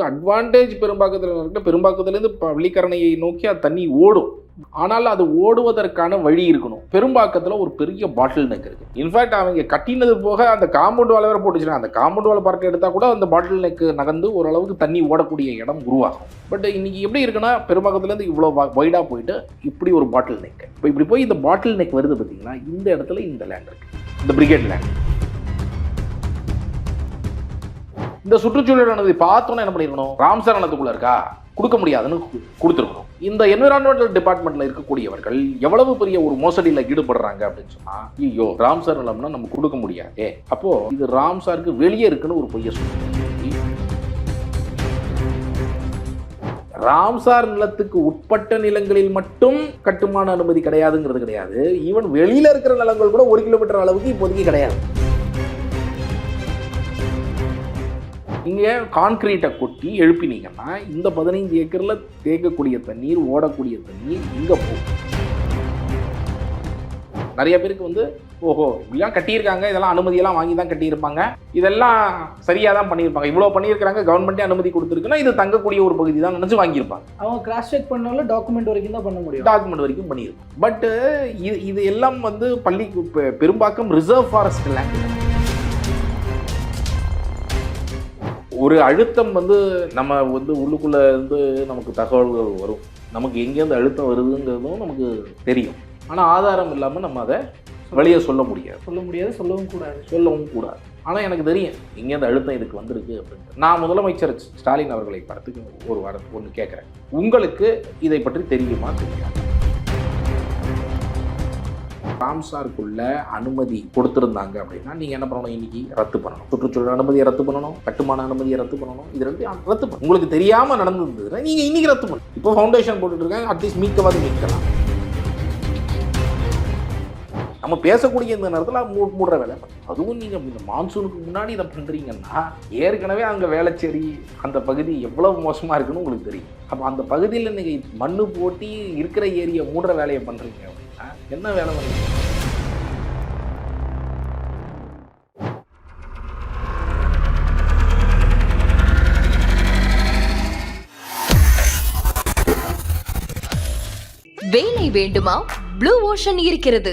ஒரு அட்வான்டேஜ் பெரும்பாக்கத்தில் இருக்கிற பெரும்பாக்கத்துலேருந்து பள்ளிக்கரணையை நோக்கி அது தண்ணி ஓடும். ஆனால் அது ஓடுவதற்கான வழி இருக்கணும். பெரும்பாக்கத்தில் ஒரு பெரிய பாட்டில் நெக் இருக்கு இன்ஃபேக்ட் அவங்க கட்டினது போக அந்த காம்பவுண்ட் வாழை வேறு போட்டுச்சுன்னா அந்த காம்பவுண்ட் வாழை பார்க்க எடுத்தால் கூட அந்த பாட்டில் நெக் நகர்ந்து ஓரளவுக்கு தண்ணி ஓடக்கூடிய இடம் உருவாகும். பட் இன்னைக்கு எப்படி இருக்குன்னா பெரும்பாக்கத்துலேருந்து இவ்வளோ வைடாக போயிட்டு இப்படி ஒரு பாட்டில் நெக் இப்போ இப்படி போய் இந்த பாட்டில் நெக் வருது பார்த்தீங்கன்னா இந்த இடத்துல இந்த லேண்ட் இருக்கு. இந்த பிரிகேட் லேண்ட் இந்த சுற்றுச்சூழலானது அனுமதி பார்த்தோன்னே என்ன பண்ணிருக்கணும்? ராம்சர் நிலத்துக்குள்ள இருக்கா? கொடுக்க முடியாதுன்னு கொடுத்துருக்கணும். இந்த என்விரான்மெண்டல் டிபார்ட்மெண்ட்ல இருக்கக்கூடியவர்கள் எவ்வளவு பெரிய ஒரு மோசடியில் ஈடுபடுறாங்க அப்படின்னு சொன்னா ஐயோ ராம்சார் நிலம்னா நம்ம கொடுக்க முடியாதே. அப்போ இது ராம்சாருக்கு வெளியே இருக்குன்னு ஒரு பொய்ய சொல்லி. ராம்சார் நிலத்துக்கு உட்பட்ட நிலங்களில் மட்டும் கட்டுமான அனுமதி கிடையாதுங்கிறது கிடையாது. ஈவன் வெளியில இருக்கிற நிலங்கள் கூட ஒரு கிலோமீட்டர் அளவுக்கு இப்போதைக்கு கிடையாது. நீங்க கான்கிரீட்டை கொட்டி எழுப்பினீங்கன்னா இந்த பதினைந்து ஏக்கர்ல தேக்கக்கூடிய தண்ணீர் ஓடக்கூடிய தண்ணீர் இங்க போகும். நிறைய பேருக்கு வந்து ஓஹோ இப்படிலாம் கட்டியிருக்காங்க இதெல்லாம் அனுமதியெல்லாம் வாங்கி தான் கட்டியிருப்பாங்க. இதெல்லாம் சரியாக தான் பண்ணியிருப்பாங்க. இவ்வளோ பண்ணியிருக்காங்க கவர்மெண்ட்டே அனுமதி கொடுத்துருக்குன்னா இது தங்கக்கூடிய ஒரு பகுதி தான் நினச்சி வாங்கியிருப்பாங்க. அவங்க கிராஸ் செக் பண்ணாலும் டாக்குமெண்ட் வரைக்கும் தான் பண்ண முடியும். டாக்குமெண்ட் வரைக்கும் பண்ணியிருப்பாங்க. பட்டு இது இது எல்லாம் வந்து பள்ளி பெரும்பாக்கம் ரிசர்வ் ஃபாரஸ்ட் லேண்ட் ஒரு அழுத்தம் வந்து நம்ம வந்து உள்ளுக்குள்ள இருந்து நமக்கு தகவல்கள் வரும். நமக்கு எங்கேருந்து அழுத்தம் வருதுங்கிறதும் நமக்கு தெரியும். ஆனால் ஆதாரம் இல்லாமல் நம்ம அதை வெளியே சொல்ல முடியாது. சொல்ல முடியாது சொல்லவும் கூடாது. சொல்லவும் கூடாது. ஆனால் எனக்கு தெரியும் எங்கேருந்து அழுத்தம் இதுக்கு வந்திருக்கு அப்படின்ட்டு. நான் முதலமைச்சர் ஸ்டாலின் அவர்களை பார்த்து ஒரு வாரத்துக்கு ஒன்று கேட்குறேன் உங்களுக்கு இதை பற்றி தெரியுமா தெரியாது? ராம்சாருக்குள்ள அனுமதி கொடுத்துருந்தாங்க அப்படின்னா நீங்கள் என்ன பண்ணணும்? இன்னைக்கு ரத்து பண்ணணும். சுற்றுச்சூழல் அனுமதியை ரத்து பண்ணணும் கட்டுமான அனுமதியை ரத்து பண்ணணும். இது ரெண்டு ரத்து பண்ணணும். உங்களுக்கு தெரியாமல் நடந்திருந்ததுன்னா நீங்கள் இன்னைக்கு ரத்து பண்ணணும். இப்போ ஃபவுண்டேஷன் போட்டுட்டு இருக்காங்க. அட்லீஸ்ட் மீட்கவாது மீட்கலாம். நம்ம பேசக்கூடிய இந்த நேரத்தில் மூ மூடுற வேலை. அதுவும் நீங்கள் இந்த மான்சூனுக்கு முன்னாடி இதை பண்ணுறீங்கன்னா ஏற்கனவே அங்கே வேலைச்சேரி அந்த பகுதி எவ்வளோ மோசமாக இருக்குன்னு உங்களுக்கு தெரியும். அப்போ அந்த பகுதியில் நீங்கள் மண்ணு போட்டி இருக்கிற ஏரியை மூடுற வேலையை பண்ணுறீங்க என்ன வேலை பண்ணுங்க வேலை வேண்டுமா? ப்ளூ ஓஷன் இருக்கிறது.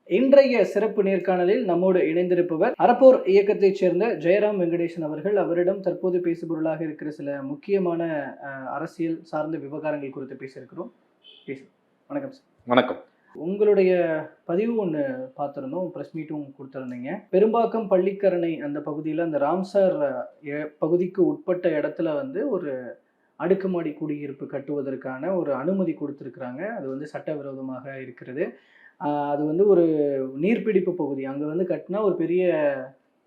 இன்றைய சிறப்பு நேர்காணலில் நம்மோடு இணைந்திருப்பவர் அறப்போர் இயக்கத்தைச் சேர்ந்த ஜெயராம் வெங்கடேசன் அவர்கள். அவரிடம் தற்போது பேசுபொருளாக இருக்கிற சில முக்கியமான அரசியல் சார்ந்த விவகாரங்கள் குறித்து பேசியிருக்கிறோம். பேசு. வணக்கம் சார். வணக்கம். உங்களுடைய பதிவு ஒன்று பார்த்துருந்தோம். ப்ரெஸ் மீட்டும் கொடுத்துருந்தீங்க. பெரும்பாக்கம் பள்ளிக்கரணை அந்த பகுதியில் அந்த ராம்சார் பகுதிக்கு உட்பட்ட இடத்துல வந்து ஒரு அடுக்குமாடி குடியிருப்பு கட்டுவதற்கான ஒரு அனுமதி கொடுத்துருக்குறாங்க. அது வந்து சட்டவிரோதமாக இருக்கிறது. அது வந்து ஒரு நீர்பிடிப்பு பகுதி. அங்கே வந்து கட்டினா ஒரு பெரிய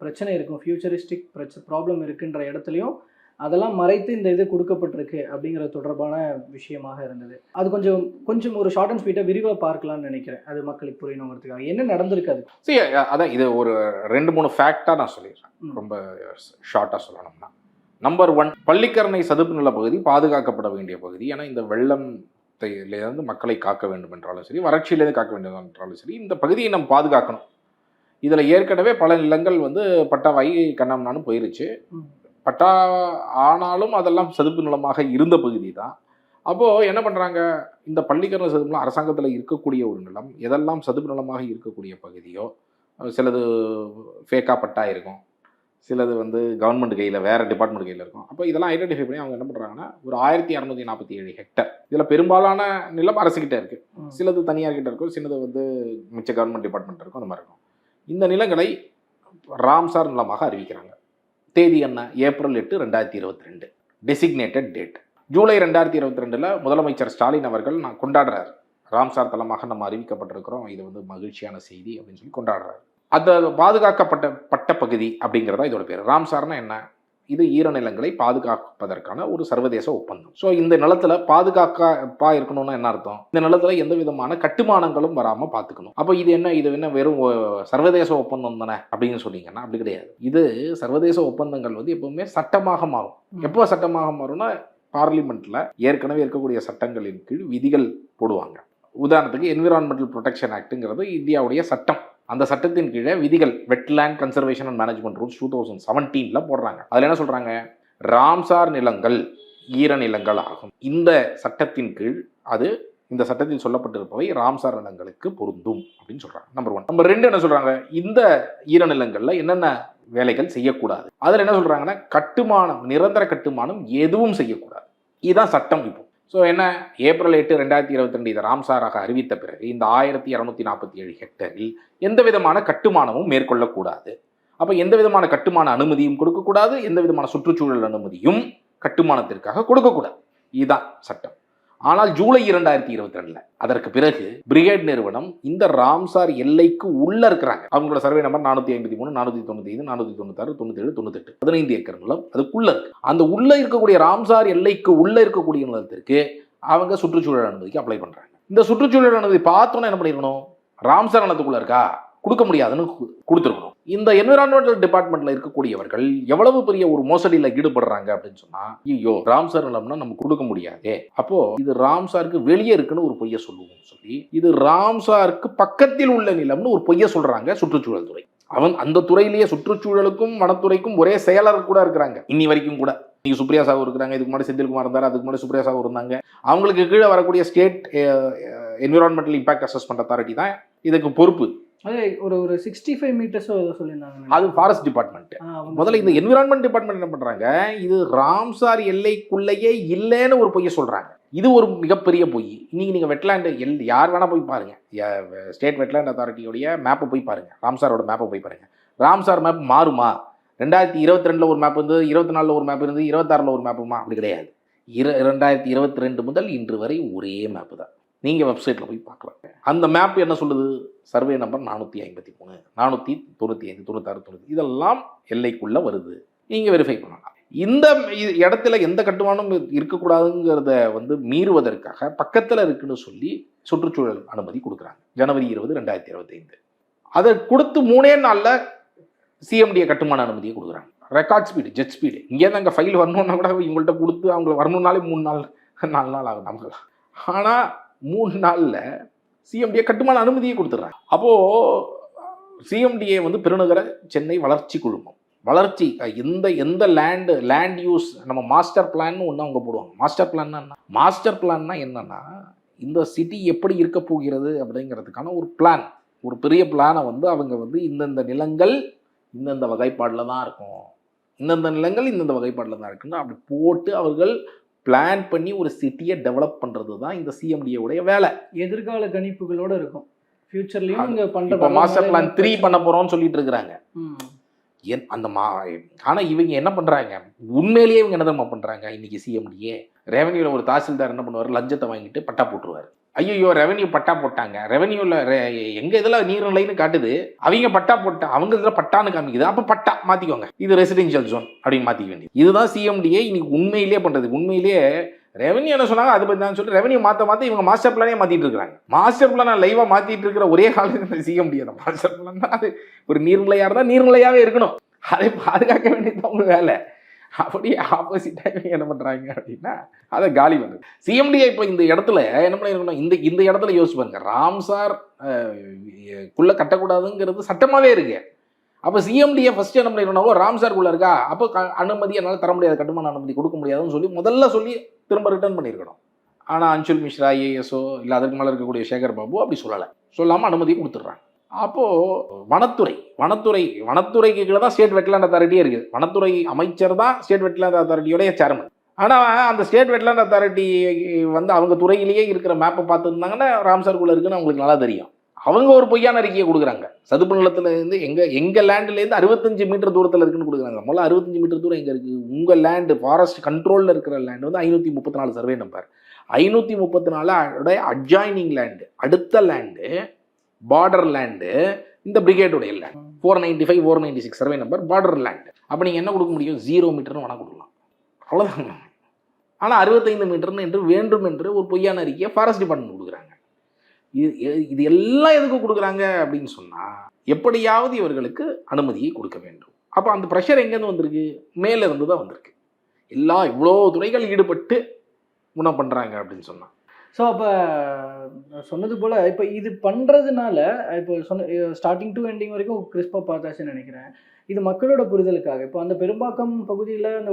பிரச்சனை இருக்கும். ஃபியூச்சரிஸ்டிக் பிரச்ச ப்ராப்ளம் இருக்குன்ற இடத்துலையும் அதெல்லாம் மறைத்து இந்த இது கொடுக்கப்பட்டிருக்கு அப்படிங்கிற தொடர்பான விஷயமாக இருந்தது. அது கொஞ்சம் கொஞ்சம் ஒரு ஷார்ட் அண்ட் ஸ்வீட்டாக விரிவாக பார்க்கலாம்னு நினைக்கிறேன். அது மக்களுக்கு புரியணுங்கிறதுக்காக. என்ன நடந்திருக்கு அது? சரி அதான் இது ஒரு ரெண்டு மூணு ஃபேக்டாக நான் சொல்லிடுறேன். ரொம்ப ஷார்ட்டாக சொல்லணும்னா. நம்பர் ஒன் பள்ளிக்கரணை சதுப்பு நில பகுதி பாதுகாக்கப்பட வேண்டிய பகுதி. ஏன்னா இந்த வெள்ளத்திலிருந்து மக்களை காக்க வேண்டும் என்றாலும் சரி வறட்சியிலேருந்து காக்க வேண்டும் என்றாலும் சரி இந்த பகுதியை நம்ம பாதுகாக்கணும். இதில் ஏற்கனவே பல நிலங்கள் வந்து பட்டாவாகி கண்ணம்னான்னு போயிருச்சு. பட்டா ஆனாலும் அதெல்லாம் சதுப்பு நிலமாக இருந்த பகுதி தான். அப்போது என்ன பண்ணுறாங்க இந்த பள்ளிக்கரணை சதுப்பு நிலம் அரசாங்கத்தில் இருக்கக்கூடிய ஒரு நிலம் எதெல்லாம் சதுப்பு நிலமாக இருக்கக்கூடிய பகுதியோ சிலது ஃபேக்காக பட்டா இருக்கும். சிலது வந்து கவர்மெண்ட் கையில் வேறு டிபார்ட்மெண்ட் கையில் இருக்கும். அப்போ இதெல்லாம் ஐடென்டிஃபை பண்ணி அவங்க என்ன பண்ணுறாங்கன்னா ஒரு ஆயிரத்தி அறநூற்றி நாற்பத்தி ஏழு ஹெக்டர் இதில் பெரும்பாலான நிலம் அரசுக்கிட்ட இருக்குது. சிலது தனியார்கிட்ட இருக்கும் சிலது வந்து மிச்ச கவர்மெண்ட் டிபார்ட்மெண்ட் இருக்கும் அந்த மாதிரி இருக்கும். இந்த நிலங்களை ராம்சார் நிலமாக அறிவிக்கிறாங்க. தேதி என்ன? ஏப்ரல் எட்டு ரெண்டாயிரத்தி இருபத்தி ரெண்டு. டெசிக்னேட்டட் டேட் ஜூலை ரெண்டாயிரத்தி இருபத்தி ரெண்டில் முதலமைச்சர் ஸ்டாலின் அவர்கள் நான் கொண்டாடுறாரு. ராம்சார் தலமாக நம்ம அறிவிக்கப்பட்டிருக்கிறோம். இது வந்து மகிழ்ச்சியான செய்தி அப்படின்னு சொல்லி கொண்டாடுறாரு. அந்த பாதுகாக்கப்பட்ட பட்ட பகுதி அப்படிங்கிறதா இதோட பேர். ராம்சார்னா என்ன? இது ஈரநிலங்களை பாதுகாப்பதற்கான ஒரு சர்வதேச ஒப்பந்தம். ஸோ இந்த நிலத்துல பாதுகாக்கப்பா இருக்கணும்னா என்ன அர்த்தம்? இந்த நிலத்துல எந்த விதமான கட்டுமானங்களும் வராம பார்த்துக்கணும் அப்போ இது என்ன? இது என்ன வெறும் சர்வதேச ஒப்பந்தம் தானே அப்படின்னு சொன்னீங்கன்னா அப்படி கிடையாது. இது சர்வதேச ஒப்பந்தங்கள் வந்து எப்பவுமே சட்டமாக மாறும். எப்போ சட்டமாக மாறும்னா பார்லிமெண்ட்ல ஏற்கனவே இருக்கக்கூடிய சட்டங்களின் கீழ் விதிகள் போடுவாங்க. உதாரணத்துக்கு என்விரான்மெண்டல் ப்ரொடெக்ஷன் ஆக்ட்டுங்கிறது இந்தியாவுடைய சட்டம். அந்த சட்டத்தின் கீழே விதிகள் wetland conservation and management rules two thousand செவன்டீனில் போடுறாங்க. அதில் என்ன சொல்கிறாங்க ராம்சார் நிலங்கள் ஈரநிலங்கள் ஆகும். இந்த சட்டத்தின் கீழ் அது இந்த சட்டத்தில் சொல்லப்பட்டிருப்பவை ராம்சார் நிலங்களுக்கு பொருந்தும் அப்படின்னு சொல்றாங்க. நம்பர் ஒன் நம்பர் ரெண்டு என்ன சொல்றாங்க? இந்த ஈரநிலங்கள்ல என்னென்ன வேலைகள் செய்யக்கூடாது? அதில் என்ன சொல்றாங்கன்னா கட்டுமானம் நிரந்தர கட்டுமானம் எதுவும் செய்யக்கூடாது. இதுதான் சட்டம் இப்போ. ஸோ என்ன? ஏப்ரல் எட்டு ரெண்டாயிரத்தி இருபத்தி ரெண்டு இதை ராம்சாராக அறிவித்த பிறகு இந்த ஆயிரத்தி இரநூத்தி நாற்பத்தி ஏழு ஹெக்டரில் எந்த விதமான கட்டுமானமும் மேற்கொள்ளக்கூடாது. அப்போ எந்த விதமான கட்டுமான அனுமதியும் கொடுக்கக்கூடாது எந்த விதமான சுற்றுச்சூழல் அனுமதியும் கட்டுமானத்திற்காக கொடுக்கக்கூடாது. இதுதான் சட்டம். ஆனால் ஜூலை இரண்டாயிரத்தி இருபத்தி ரெண்டுல அதற்கு பிறகு பிரிகேட் நிறுவனம் இந்த ராம்சார் எல்லைக்கு உள்ள இருக்கிறாங்க. அவங்களோட சர்வே நம்பர் நானூத்தி ஐம்பத்தி மூணு நானூத்தி தொண்ணூத்தி ஐந்து நானூத்தி தொண்ணூத்தாறு தொண்ணூத்தி ஏழு தொண்ணூத்தெட்டு. பதினைந்து ஏக்கர் நிலம் அதுக்குள்ள இருக்கு. அந்த உள்ள இருக்கக்கூடிய ராம்சார் எல்லைக்கு உள்ள இருக்கக்கூடிய நிலத்திற்கு அவங்க சுற்றுச்சூழல் அனுமதிக்கு அப்ளை பண்றாங்க. இந்த சுற்றுச்சூழல் அனுமதி பார்த்தோன்னே என்ன பண்ணிருக்கணும்? ராம்சார் நிலத்துக்குள்ள இருக்கா? கொடுக்க முடியாதுன்னு கொடுத்துருக்கணும். இந்த என்விரான்மெண்டல் டிபார்ட்மெண்ட்ல இருக்கக்கூடியவர்கள் எவ்வளவு பெரிய ஒரு மோசடியில ஈடுபடுறாங்க அப்படின்னு சொன்னா ஐயோ ராம்சார் நிலம்னா நம்ம கொடுக்க முடியாதே. அப்போ இது ராம்சாருக்கு வெளியே இருக்குன்னு ஒரு பொய்ய சொல்லுவோம் சொல்லி இது ராம்சாருக்கு பக்கத்தில் உள்ள நிலம்னு ஒரு பொய்ய சொல்றாங்க சுற்றுச்சூழல் துறை. அவன் அந்த துறையிலேயே சுற்றுச்சூழலுக்கும் வனத்துறைக்கும் ஒரே செயலர் கூட இருக்கிறாங்க. இன்னி வரைக்கும் கூட. இன்னைக்கு சுப்ரியா சாகு இருக்கிறாங்க இதுக்கு முன்னாடி செந்தில்குமார் இருந்தார் அதுக்கு முன்னாடி சுப்ரியா சாகு இருந்தாங்க. அவங்களுக்கு கீழே வரக்கூடிய state environmental impact assessment authority தான் இதுக்கு பொறுப்பு. ஒரு ஒரு சிக்ஸ்டி ஃபைவ் மீட்டர்ஸோ ஏதோ சொல்லியிருந்தாங்க அது ஃபாரஸ்ட் டிபார்ட்மெண்ட் முதல்ல இந்த என்விரான்மெண்ட் டிபார்ட்மெண்ட் என்ன பண்றாங்க? இது ராம்சார் எல்லைக்குள்ளேயே இல்லைன்னு ஒரு பொய்யை சொல்றாங்க. இது ஒரு மிகப்பெரிய பொய். இன்னைக்கு நீங்க வெட்லாண்டு எல் யார் வேணா போய் பாருங்க. ஸ்டேட் வெட்லாண்ட் அத்தாரிட்டியோடைய மேப்பை போய் பாருங்க. ராம்சாரோட மேப்பை போய் பாருங்க. ராம்சார் மேப் மாறுமா? ரெண்டாயிரத்தி இருபத்தி ரெண்டுல ஒரு மேப் இருந்து இருபத்தி நாலுல ஒரு மேப் இருந்து இருபத்தாறுல ஒரு மேப்புமா அப்படி கிடையாது. இர ரெண்டாயிரத்தி இருபத்தி ரெண்டு முதல் இன்று வரை ஒரே மேப்பு தான். நீங்கள் வெப்சைட்டில் போய் பார்க்கலாம். அந்த மேப் என்ன சொல்லுது? சர்வே நம்பர் நானூற்றி ஐம்பத்தி மூணு. நானூற்றி தொண்ணூற்றி ஐந்து தொண்ணூத்தாறு தொண்ணூற்றி இதெல்லாம் எல்லைக்குள்ளே வருது. நீங்கள் வெரிஃபை பண்ணலாம். இந்த இடத்துல எந்த கட்டுமானமும் இருக்கக்கூடாதுங்கிறத வந்து மீறுவதற்காக பக்கத்தில் இருக்குன்னு சொல்லி சுற்றுச்சூழல் அனுமதி கொடுக்குறாங்க. ஜனவரி இருபது ரெண்டாயிரத்தி இருபத்தைந்து. அதை கொடுத்து மூணே நாளில் சிஎம்டிஏ கட்டுமான அனுமதியை கொடுக்குறாங்க. ரெக்கார்ட் ஸ்பீடு ஜெட் ஸ்பீடு இங்கேருந்து அங்கே ஃபைல் வரணுன்னா கூட இவங்கள்ட்ட கொடுத்து அவங்களை வரணும்னாலே மூணு நாள் நாலு நாள் ஆகும் நமக்கு. ஆனால் மூணு நாளில் சிஎம்டிஏ கட்டுமான அனுமதியை கொடுத்துட்றாங்க. அப்போது சிஎம்டிஏ வந்து பெருநகர சென்னை வளர்ச்சி குழுமம். வளர்ச்சி எந்த எந்த லேண்டு லேண்ட் யூஸ் நம்ம மாஸ்டர் பிளான்னு ஒன்று அவங்க போடுவாங்க. மாஸ்டர் பிளான்னா என்ன? மாஸ்டர் பிளான்னா என்னென்னா இந்த சிட்டி எப்படி இருக்க போகிறது அப்படிங்கிறதுக்கான ஒரு பிளான் ஒரு பெரிய பிளானை வந்து அவங்க வந்து இந்தந்த நிலங்கள் இந்தந்த வகைப்பாடில் தான் இருக்கும். இந்தந்த நிலங்கள் இந்தந்த வகைப்பாடில் தான் இருக்குன்னு அப்படி போட்டு அவர்கள் பிளான் பண்ணி ஒரு சிட்டியை டெவலப் பண்ணுறது தான் இந்த சிஎம்டிஏ உடைய வேலை. எதிர்கால கணிப்புகளோட இருக்கும். ஃபியூச்சர்லயும் இங்க பல மாஸ்டர் பிளான் த்ரீ பண்ண போகிறோம்னு சொல்லிட்டு இருக்கிறாங்க. என் அந்த மா ஆனால் இவங்க என்ன பண்ணுறாங்க உண்மையிலேயே இவங்க என்ன தெரியுமா பண்ணுறாங்க இன்னைக்கு சிஎம்டிஏ ரெவன்யூவில் ஒரு தாசில்தார் என்ன பண்ணுவார்? லஞ்சத்தை வாங்கிட்டு பட்டா போட்டுருவார். ஐயோ ரெவன்யூ பட்டா போட்டாங்க. ரெவன்யூவில் எங்கள் இதில் நீர்நிலைன்னு காட்டுது. அவங்க பட்டா போட்டா அவங்க இதில் பட்டான்னு காமிக்குது. அப்போ பட்டா மாற்றிக்கோங்க இது ரெசிடென்ஷியல் ஜோன் அப்படின்னு மாற்றிக்க வேண்டியது. இதுதான் சிஎம்டிஏ இன்னைக்கு உண்மையிலேயே பண்ணுறது உண்மையிலேயே ரெவன்யூ என்ன சொன்னாங்க? அதை பற்றி தான் சொல்லி ரெவன்யூ மாற்ற மாற்ற இவங்க மாஸ்டர் பிளானே மாற்றிட்டு இருக்காங்க மாஸ்டர் பிளானை லைவாக மாற்றிட்டு இருக்கிற ஒரே காலத்தில் சிஎம்டிஏ தான். மாஸ்டர் பிளான் தான். அது ஒரு நீர்நிலையாக இருந்தால் நீர்நிலையாகவே இருக்கணும். அதை பாதுகாக்க வேண்டியது அவங்க வேலை. அப்படியே ஆப்போசிட்டாக இவங்க என்ன பண்ணுறாங்க அப்படின்னா அதை காலி பண்ணுது. சிஎம்டிஐ இப்போ இந்த இடத்துல என்ன பண்ணிருக்கணும்? இந்த இந்த இடத்துல யோசிச்சு பாருங்க. ராம்சார் குள்ளே கட்டக்கூடாதுங்கிறது சட்டமாகவே இருக்கு. அப்போ சிஎம்டிஏ ஃபஸ்ட்டு என்ன பண்ணிருக்கணும் ராம்சார்க்குள்ள இருக்கா? அப்போ க அனுமதி என்னால் தர முடியாது. கட்டுமான அனுமதி கொடுக்க முடியாதுன்னு சொல்லி முதல்ல சொல்லி திரும்ப ரிட்டர்ன் பண்ணியிருக்கணும் ஆனால் அன்சுல் மிஸ்ரா ஏஎஸ்ஓ இல்லை அதற்கு மேலே இருக்கக்கூடிய சேகர் பாபு அப்படி சொல்லலை. சொல்லாமல் அனுமதி கொடுத்துட்றாங்க. அப்போது வனத்துறை வனத்துறை வனத்துறைக்கு கீழே தான் ஸ்டேட் வெட்லாண்ட் அத்தாரிட்டியே இருக்குது. வனத்துறை அமைச்சர் தான் ஸ்டேட் வெட்லாண்ட் அத்தாரிட்டியோடைய சேர்மன் ஆனால் அந்த ஸ்டேட் வெட்லாண்ட் அத்தாரிட்டி வந்து அவங்க துறையிலேயே இருக்கிற மேப்பை பார்த்துருந்தாங்கன்னா ராம்சார்குள்ளே இருக்குன்னு அவங்களுக்கு நல்லா தெரியும். அவங்க ஒரு பொய்யான அறிக்கையை கொடுக்குறாங்க. சதுப்பு நிலத்துலேருந்து எங்கள் எங்கள் லேண்ட்லேருந்து அறுபத்தஞ்சு மீட்டர் தூரத்தில் இருக்குன்னு கொடுக்குறாங்க. முதல்ல அறுபத்தஞ்சு மீட்டர் தூரம் எங்கே இருக்குது உங்கள் லேண்டு ஃபாரஸ்ட் கண்ட்ரோலில் இருக்கிற லேண்டு வந்து ஐநூற்றி முப்பத்தி நாலு சர்வே நம்பர் ஐநூற்றி முப்பத்தி நாலு அட்ஜாயினிங் லேண்டு அடுத்த லேண்டு பார்டர் லேண்டு இந்த பிரிகேடுடைய land four ninety five four ninety six survey number border land அப்போ நீங்கள் என்ன கொடுக்க முடியும்? ஜீரோ மீட்டர்னு வேணால் கொடுக்கலாம். அவ்வளோதாங்க ஆனால் அறுபத்தைந்து மீட்டர்னு என்று வேண்டும் என்று ஒரு பொய்யான அறிக்கையை ஃபாரஸ்ட் டிபார்ட்மெண்ட் கொடுக்குறாங்க. இது இது எல்லாம் எதுக்கு கொடுக்குறாங்க அப்படின்னு சொன்னால் எப்படியாவது இவர்களுக்கு அனுமதியை கொடுக்க வேண்டும். அப்போ அந்த ப்ரெஷர் எங்கேருந்து வந்திருக்கு? மேலே இருந்து தான் வந்திருக்கு. எல்லா இவ்வளோ துறைகள் ஈடுபட்டு குணம் பண்ணுறாங்க அப்படின்னு சொன்னால் ஸோ அப்போ சொன்னது போல் இப்போ இது பண்ணுறதுனால இப்போ சொன்ன ஸ்டார்டிங் டு எண்டிங் வரைக்கும் கிறிஸ்பாக பார்த்தாச்சுன்னு நினைக்கிறேன். இது மக்களோட புரிதலுக்காக. இப்போ அந்த பெரும்பாக்கம் பகுதியில் அந்த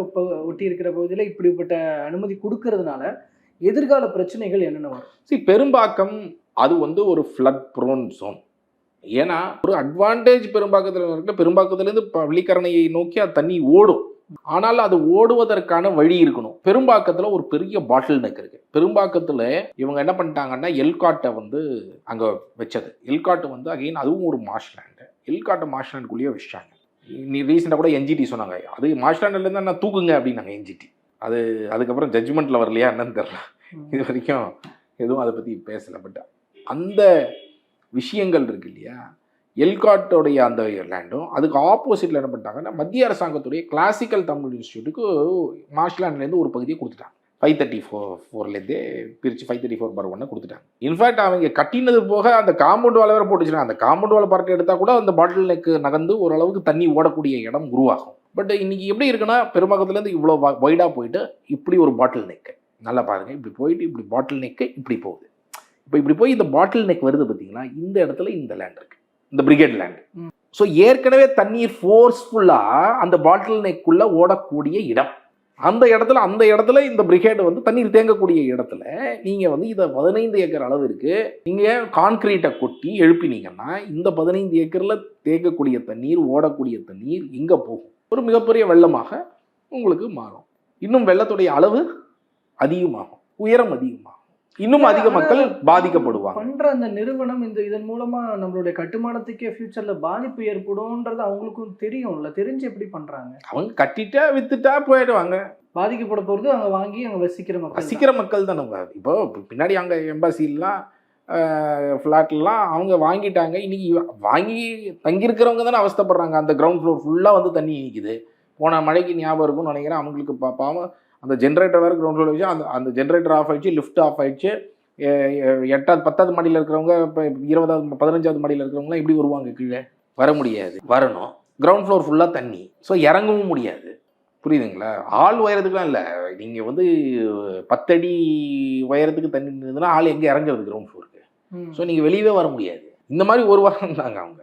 ஒட்டி இருக்கிற பகுதியில் இப்படிப்பட்ட அனுமதி கொடுக்கறதுனால எதிர்கால பிரச்சனைகள் என்னென்ன வரும்? சி பெரும்பாக்கம் அது வந்து ஒரு ஃப்ளட் ப்ரோன் ஜோன் ஏன்னா ஒரு அட்வான்டேஜ் பெரும்பாக்கத்தில் இருக்க பெரும்பாக்கத்துலேருந்து பள்ளிக்கரணையை நோக்கி அது தண்ணி ஓடும். ஆனால் அது ஓடுவதற்கான வழி இருக்கணும். பெரும்பாக்கத்தில் ஒரு பெரிய பாட்டில் நெக் இருக்கு. பெரும்பாக்கத்தில் இவங்க என்ன பண்ணிட்டாங்கன்னா எல்காட்டை வந்து அங்கே வச்சது. எல்காட்டு வந்து அகைன் அதுவும் ஒரு மார்ஷ்லேண்டு எல்காட்டை மார்ஷ்லேண்டுக்குள்ளேயே வச்சிட்டாங்க. நீ ரீசெண்டாக கூட என்ஜிடி சொன்னாங்க. அது மார்ஷ்லேண்ட்லேருந்து என்ன தூக்குங்க அப்படின்னாங்க என்ஜிடி அது அதுக்கப்புறம் ஜட்ஜ்மெண்ட்டில் வரலையா என்னன்னு தெரில இது வரைக்கும் எதுவும் அதை பற்றி பேசலை. பட் அந்த விஷயங்கள் இருக்கு இல்லையா? எல்காட்டோடைய அந்த லேண்டும் அதுக்கு ஆப்போசிட்டில் என்ன பண்ணிட்டாங்கன்னா மத்திய அரசாங்கத்துடைய கிளாசிக்கல் தமிழ் இன்ஸ்டியூட்டுக்கு மார்ஷ்லாண்ட்லேருந்து ஒரு பகுதியை கொடுத்துட்டாங்க. ஃபைவ் தேர்ட்டி ஃபோர் ஃபோர்லேருந்தே பிரித்து ஃபைவ் தேர்ட்டி ஃபோர் பர் ஒன்று கொடுத்துட்டாங்க இன்ஃபேக்ட் அவங்க கட்டினது போக அந்த காம்பவுண்ட் வாழை வேறு போட்டுச்சுன்னா அந்த காம்பவுண்ட் வாழை பார்ட்டி எடுத்தால் கூட அந்த பாட்டில் நெக்கு நகர்ந்து ஓரளவுக்கு தண்ணி ஓடக்கூடிய இடம் உருவாகும். பட் இன்னைக்கு எப்படி இருக்குன்னா பெருமகத்துலேருந்து இவ்வளோ வைடாக போயிட்டு இப்படி ஒரு பாட்டில் நெக்கு நல்லா பாருங்கள் இப்படி போயிட்டு இப்படி பாட்டில் நெக்கு இப்படி போகுது. இப்போ இப்படி போய் இந்த பாட்டில் நெக் வருது பார்த்தீங்களா இந்த இடத்துல இந்த லேண்ட் இருக்குது இந்த பிரிகேட் லேண்ட். ஸோ ஏற்கனவே தண்ணீர் ஃபோர்ஸ்ஃபுல்லாக அந்த பாட்டில் நெக்குள்ள ஓடக்கூடிய இடம். அந்த இடத்துல அந்த இடத்துல இந்த பிரிகேடு வந்து தண்ணீர் தேங்கக்கூடிய இடத்துல நீங்கள் வந்து இதை பதினைந்து ஏக்கர் அளவு இருக்கு நீங்கள் கான்கிரீட்டை கொட்டி எழுப்பினீங்கன்னா இந்த பதினைந்து ஏக்கரில் தேங்கக்கூடிய தண்ணீர் ஓடக்கூடிய தண்ணீர் எங்கே போகும்? ஒரு மிகப்பெரிய வெள்ளமாக உங்களுக்கு மாறும். இன்னும் வெள்ளத்துடைய அளவு அதிகமாகும். உயரம் அதிகமாகும். இன்னும் அதிக மக்கள் பாதிக்கப்படுவாங்க. பண்ற அந்த நிறுவனம் இந்த இதன் மூலமா நம்மளுடைய கட்டுமானத்துக்கே ஃபியூச்சர்ல பாதிப்பு ஏற்படும்ன்றது அவங்களுக்கும் தெரியும்ல. தெரிஞ்சு எப்படி பண்றாங்க? அவங்க கட்டிட்டா வித்துட்டா போயிடுவாங்க. பாதிக்கப்பட போறது அங்க வாங்கி அங்க வசிக்கிற மக்கள். வசிக்கிற மக்கள் தானே. இப்போ பின்னாடி அங்கே எம்பாசிலாம் ஃப்ளாட்லாம் அவங்க வாங்கிட்டாங்க. இன்னைக்கு வாங்கி தங்கியிருக்கிறவங்க தானே அவஸ்தைப்படுறாங்க. அந்த கிரவுண்ட் ஃப்ளோர் ஃபுல்லாக வந்து தண்ணி நிற்குது போன மழைக்கு ஞாபகம் இருக்கும்னு நினைக்கிறேன். அவங்களுக்கு பா- பாவம் அந்த ஜென்ரேட்டர் வேறு கிரவுண்ட் ஃப்ளோர் வச்சு அந்த அந்த ஜென்ரேட்டர் ஆஃப் ஆயிடுச்சு லிஃப்ட் ஆஃப் ஆயிடுச்சு. எட்டாவது பத்தாவது மாடியில் இருக்கிறவங்க இப்போ இருபதாவது பதினஞ்சாவது மாடியில் இருக்கிறவங்களாம் எப்படி வருவாங்க கீழே? வர முடியாது. வரணும். கிரவுண்ட் ஃப்ளோர் ஃபுல்லாக தண்ணி. ஸோ இறங்கவும் முடியாது. புரியுதுங்களா? ஆள் உயரத்துக்குலாம் இல்லை. நீங்கள் வந்து பத்தடி உயரத்துக்கு தண்ணி இருந்ததுன்னா ஆள் எங்கே இறங்குறது கிரவுண்ட் ஃப்ளோருக்கு. ஸோ நீங்கள் வெளியவே வர முடியாது. இந்த மாதிரி ஒரு வாரம் இருந்தாங்க அவங்க.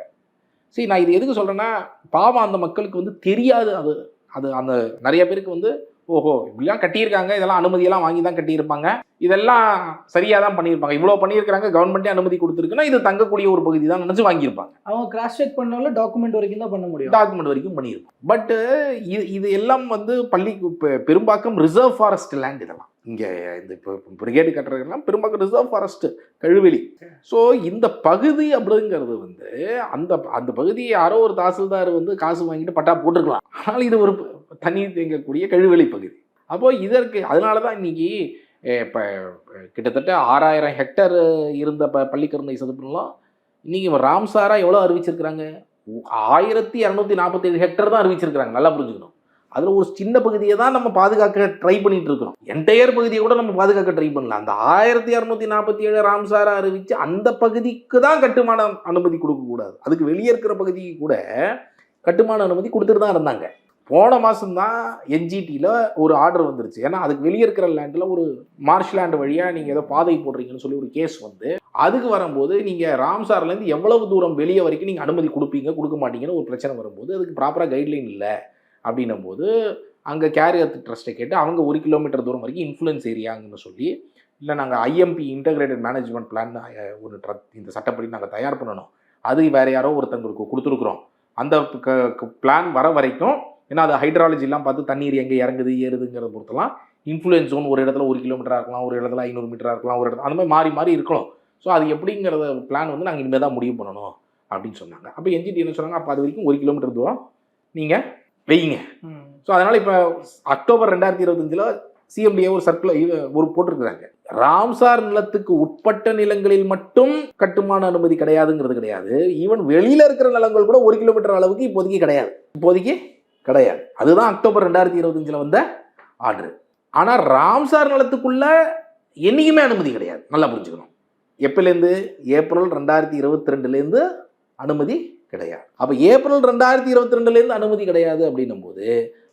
சரி நான் இது எதுக்கு சொல்கிறேன்னா பாவம் அந்த மக்களுக்கு வந்து தெரியாது. அது அது அந்த நிறைய பேருக்கு வந்து ஓஹோ இப்படிலாம் கட்டியிருக்காங்க. இதெல்லாம் அனுமதியெல்லாம் வாங்கி தான் கட்டியிருப்பாங்க. இதெல்லாம் சரியாக தான் பண்ணியிருப்பாங்க. இவ்வளோ பண்ணியிருக்காங்க கவர்மெண்ட்டே அனுமதி கொடுத்துருக்குன்னா இது தங்கக்கூடிய ஒரு பகுதி தான் நினச்சி வாங்கியிருப்பாங்க. அவங்க கிராஸ் செக் பண்ணாலும் டாக்குமெண்ட் வரைக்கும் தான் பண்ண முடியும். டாக்குமெண்ட் வரைக்கும் பண்ணியிருப்போம் பட்டு இது இது எல்லாம் வந்து பள்ளி பெ- பெரும்பாக்கம் ரிசர்வ் ஃபாரஸ்ட் லேண்ட் இதெல்லாம். இங்கே இந்த இப்போ பிரிகேடு கட்டுறதுலாம் பெரும்பாலும் ரிசர்வ் ஃபாரஸ்ட்டு கழுவெளி. ஸோ இந்த பகுதி அப்படிங்கிறது வந்து அந்த அந்த பகுதியை யாரோ ஒரு தாசில்தார் வந்து காசு வாங்கிட்டு பட்டா போட்டிருக்கலாம். ஆனால் இது ஒரு தண்ணி தேங்கக்கூடிய கழுவெளி பகுதி. அப்போது இதற்கு அதனால தான் இன்னைக்கு இப்போ கிட்டத்தட்ட ஆறாயிரம் ஹெக்டர் இருந்த ப பள்ளிக்கருணை சதுப்புலாம் இன்றைக்கி ராம்சாரா எவ்வளோ அறிவிச்சிருக்கிறாங்க? ஆயிரத்தி இரநூத்தி நாற்பத்தேழு ஹெக்டர் தான் அறிவிச்சிருக்கிறாங்க. நல்லா புரிஞ்சுக்கணும். அதில் ஒரு சின்ன பகுதியை தான் நம்ம பாதுகாக்க ட்ரை பண்ணிட்டு இருக்கிறோம். என்டையர் பகுதியை கூட நம்ம பாதுகாக்க ட்ரை பண்ணலாம். அந்த ஆயிரத்தி இரநூத்தி நாற்பத்தி ஏழு ராம்சாரை அறிவிச்சு அந்த பகுதிக்கு தான் கட்டுமான அனுமதி கொடுக்கக்கூடாது அதுக்கு வெளியே இருக்கிற பகுதிக்கு கூட கட்டுமான அனுமதி கொடுத்துட்டு தான் இருந்தாங்க. போன மாதம் தான் என்ஜிடியில் ஒரு ஆர்டர் வந்துருச்சு. ஏன்னா அதுக்கு வெளியே இருக்கிற லேண்டில் ஒரு மார்ஷ் லேண்ட் வழியாக நீங்கள் ஏதோ பாதை போடுறீங்கன்னு சொல்லி ஒரு கேஸ் வந்து அதுக்கு வரும்போது நீங்கள் ராம்சார்லேருந்து எவ்வளவு தூரம் வெளியே வரைக்கும் நீங்கள் அனுமதி கொடுப்பீங்க கொடுக்க மாட்டீங்கன்னு ஒரு பிரச்சனை வரும்போது அதுக்கு ப்ராப்பராக கைட்லைன் இல்லை. அப்படின்னும் போது அங்கே கேரியர் ட்ரஸ்ட்டை கேட்டு அவங்க ஒரு கிலோமீட்டர் தூரம் வரைக்கும் இன்ஃப்ளூயன்ஸ் ஏரியாங்கன்னு சொல்லி இல்லை நாங்கள் ஐஎம்பி இன்டகிரேட்டட் மேனேஜ்மெண்ட் பிளான் ஒரு இந்த சட்டப்படி நாங்கள் தயார் பண்ணணும். அது வேறு யாரோ ஒருத்தங்களுக்கு கொடுத்துருக்குறோம். அந்த பிளான் வர வரைக்கும் ஏன்னா அது ஹைட்ராலஜிலாம் பார்த்து தண்ணீர் எங்கே இறங்குது ஏறுதுங்கிறத பொறுத்தலாம் இன்ஃப்ளூயன்ஸ் ஜோன் ஒரு இடத்துல ஒரு கிலோமீட்டராக இருக்கலாம் ஒரு இடத்துல ஐநூறு மீட்டராக இருக்கலாம் ஒரு இடத்துல அந்த மாதிரி மாறி மாறி இருக்கணும். ஸோ அது எப்படிங்கிறத பிளான் வந்து நாங்கள் இனிமேல் தான் முடிவு பண்ணணும் அப்படின்னு சொன்னாங்க. அப்போ என்ஜிடி என்ன சொன்னாங்க அப்போ அது வரைக்கும் ஒரு கிலோமீட்டர் தூரம் நீங்கள் வையுங்க. ம். ஸோ அதனால் இப்போ அக்டோபர் ரெண்டாயிரத்தி இருபத்தஞ்சில் சிஎம்டிஏ ஒரு சர்க்குலர் ஒரு போட்டிருக்கிறாங்க. ராம்சார் நிலத்துக்கு உட்பட்ட நிலங்களில் மட்டும் கட்டுமான அனுமதி கிடையாதுங்கிறது கிடையாது. ஈவன் வெளியில் இருக்கிற நிலங்கள் கூட ஒரு கிலோமீட்டர் அளவுக்கு இப்போதைக்கு கிடையாது. இப்போதைக்கு கிடையாது. அதுதான் அக்டோபர் ரெண்டாயிரத்தி இருபத்தஞ்சில் வந்த ஆர்டர் ஆனால் ராம்சார் நிலத்துக்குள்ள என்றைக்குமே அனுமதி கிடையாது. நல்லா புரிஞ்சுக்கணும். எப்போலேருந்து ஏப்ரல் ரெண்டாயிரத்தி இருபத்தி ரெண்டுலேருந்து அனுமதி கிடையாது. அப்போ ஏப்ரல் ரெண்டாயிரத்தி இருபத்தி ரெண்டுலேருந்து அனுமதி கிடையாது அப்படின்னும் போது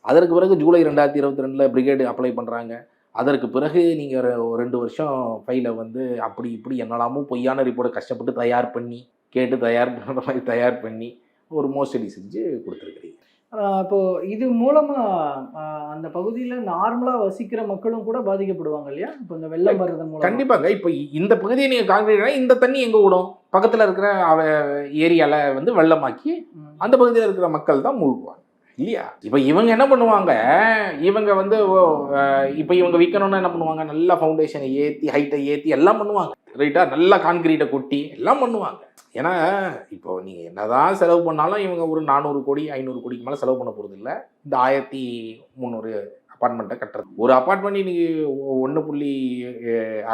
அதற்கு பிறகு ஜூலை ரெண்டாயிரத்தி இருபத்தி ரெண்டில் பிரிகேடு அப்ளை பண்ணுறாங்க அதற்கு பிறகு நீங்கள் ரெண்டு வருஷம் ஃபைலை வந்து அப்படி இப்படி என்னெல்லாமோ பொய்யான ரிப்போர்ட்டை கஷ்டப்பட்டு தயார் பண்ணி கேட்டு தயார் பண்ணுற மாதிரி தயார் பண்ணி ஒரு மோசடி செஞ்சு கொடுத்துருக்குறீங்க. ஆஹ் இப்போ இது மூலமா ஆஹ் அந்த பகுதியில நார்மலா வசிக்கிற மக்களும் கூட பாதிக்கப்படுவாங்க இல்லையா? இப்போ இந்த வெள்ளம் வர்றது மூலம். கண்டிப்பாங்க. இப்போ இந்த பகுதியை நீங்கள் காங்கிரீட்னா இந்த தண்ணி எங்கே விடும் பக்கத்தில் இருக்கிற அவ ஏரியாவில் வந்து வெள்ளமாக்கி அந்த பகுதியில் இருக்கிற மக்கள் தான் மூழ்குவாங்க. இல்லையா? இப்போ இவங்க என்ன பண்ணுவாங்க? இவங்க வந்து இப்போ இவங்க விற்கணும்னா என்ன பண்ணுவாங்க? நல்லா ஃபவுண்டேஷனை ஏற்றி ஹைட்டை ஏற்றி எல்லாம் பண்ணுவாங்க. ரைட்டா நல்லா கான்கிரீட்டை கொட்டி எல்லாம் பண்ணுவாங்க. ஏன்னா இப்போ நீங்கள் என்னதான் செலவு பண்ணாலும் இவங்க ஒரு நானூறு கோடி ஐநூறு கோடிக்கு மேலே செலவு பண்ண போகிறது இல்லை. இந்த ஆயிரத்தி முந்நூறு அப்பார்ட்மெண்ட்டை கட்டுறது. ஒரு அப்பார்ட்மெண்ட் இன்னைக்கு ஒன்று புள்ளி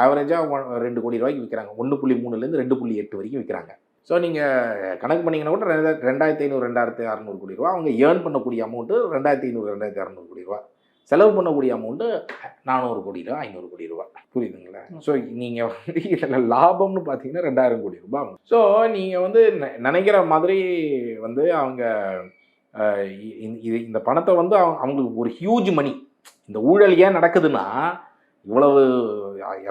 ஆவரேஜாக ரெண்டு கோடி ரூபாய்க்கு விற்கிறாங்க ஒன்று புள்ளி மூணுலேருந்து ரெண்டு புள்ளி எட்டு வரைக்கும் விற்கிறாங்க ஸோ நீங்கள் கணக்கு பண்ணிங்கன்னா கூட ரெண்டாயிரத்தி ஐநூறு ரெண்டாயிரத்தி அறநூறு கோடி ரூபா அவங்க ஏர்ன் பண்ணக்கூடிய அமௌண்ட்டு ரெண்டாயிரத்தி ஐநூறு ரெண்டாயிரத்தி அறநூறு கோடி ரூபா. செலவு பண்ணக்கூடிய அமௌண்ட்டு நானூறு கோடி ரூபா ஐநூறு கோடி ரூபா புரியுதுங்களா? ஸோ நீங்கள் வந்து இதில் லாபம்னு பார்த்தீங்கன்னா ரெண்டாயிரம் கோடி ரூபாய் ஸோ நீங்கள் வந்து நினைக்கிற மாதிரி வந்து அவங்க இது இந்த பணத்தை வந்து அவங்க- அவங்களுக்கு ஒரு ஹியூஜ் மணி இந்த ஊழல் ஏன் நடக்குதுன்னா இவ்வளவு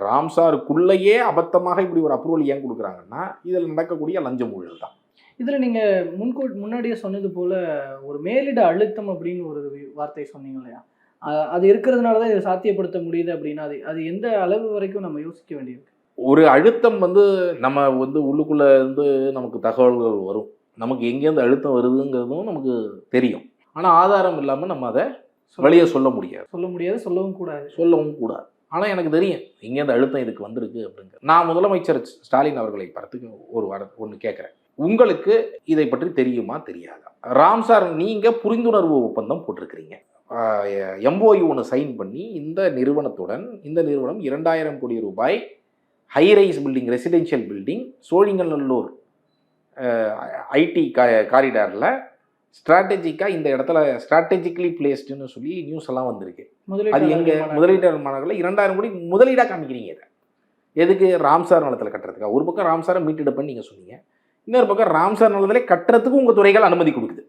ராம்சாருக்குள்ளேயே அபத்தமாக இப்படி ஒரு அப்ரூவல் ஏன் கொடுக்குறாங்கன்னா இதில் நடக்கக்கூடிய லஞ்சம் ஊழல் தான். இதுல நீங்க முன்கூ முன்னாடியே சொன்னது போல ஒரு மேலிட அழுத்தம் அப்படின்னு ஒரு வி- வார்த்தை சொன்னீங்க இல்லையா? அது இருக்கிறதுனால தான் இதை சாத்தியப்படுத்த முடியுது அப்படின்னா அது அது எந்த அளவு வரைக்கும் நம்ம யோசிக்க வேண்டியிருக்கு? ஒரு அழுத்தம் வந்து நம்ம வந்து உள்ளுக்குள்ளே இருந்து நமக்கு தகவல்கள் வரும். நமக்கு எங்கேருந்து அழுத்தம் வருதுங்கிறதும் நமக்கு தெரியும். ஆனால் ஆதாரம் இல்லாமல் நம்ம அதை வெளியே சொல்ல முடியாது. சொல்ல முடியாது சொல்லவும் கூடாது. சொல்லவும் கூடாது. ஆனால் எனக்கு தெரியும் எங்கேருந்து அழுத்தம் இதுக்கு வந்திருக்கு அப்படிங்க நான் முதலமைச்சர் ஸ்டாலின் அவர்களை பார்த்து ஒரு வார ஒன்று கேட்குறேன். உங்களுக்கு இதை பற்றி தெரியுமா தெரியாதா? ராம்சார் நீங்கள் புரிந்துணர்வு ஒப்பந்தம் போட்டிருக்கிறீங்க. எம்ஓயு ஒன்று சைன் பண்ணி இந்த நிறுவனத்துடன் இந்த நிறுவனம் இரண்டாயிரம் கோடி ரூபாய் high rise building residential building Sholinganallur IT கா காரிடாரில் ஸ்ட்ராட்டஜிக்காக இந்த இடத்துல ஸ்ட்ராட்டஜிக்கலி பிளேஸ்டுன்னு சொல்லி நியூஸ் எல்லாம் வந்திருக்கு. அது எங்க? முதலீட்டாளர் மாநகரில் இரண்டாயிரம் கோடி முதலீடாக காமிக்கிறீங்க இதை. எதுக்கு? ராம்சார் நிலத்தில் கட்டுறதுக்கா? ஒரு பக்கம் ராம்சாரை மீட்டெடுப்பேன்னு நீங்கள் சொன்னீங்க. இன்னொரு பக்கம் ராம்சார் நிலத்திலே கட்டுறதுக்கு உங்கள் துறைகள் அனுமதி கொடுக்குது.